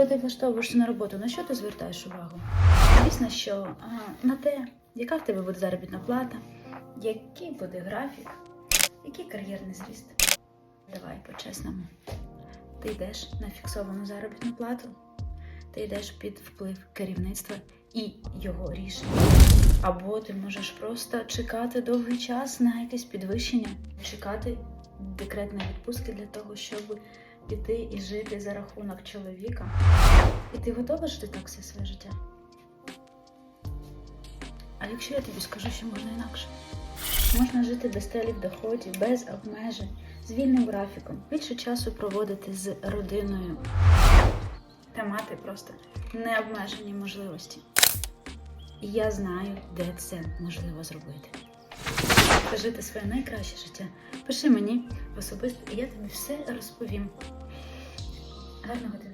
коли ти влаштовуєшся на роботу, на що ти звертаєш увагу? Звісно, що а, на те, яка в тебе буде заробітна плата, який буде графік, який кар'єрний зріст. Давай по-чесному. Ти йдеш на фіксовану заробітну плату, ти йдеш під вплив керівництва і його рішення. Або ти можеш просто чекати довгий час на якесь підвищення, чекати декретної відпустки для того, щоб піти і жити за рахунок чоловіка. І ти готова жити так все своє життя? А якщо я тобі скажу, що можна інакше? Можна жити без телів доходів, без обмежень, з вільним графіком, більше часу проводити з родиною та мати просто необмежені можливості. І я знаю, де це можливо зробити. Жити своє найкраще життя. Пиши мені особисто, і я тобі все розповім. Гарного тобі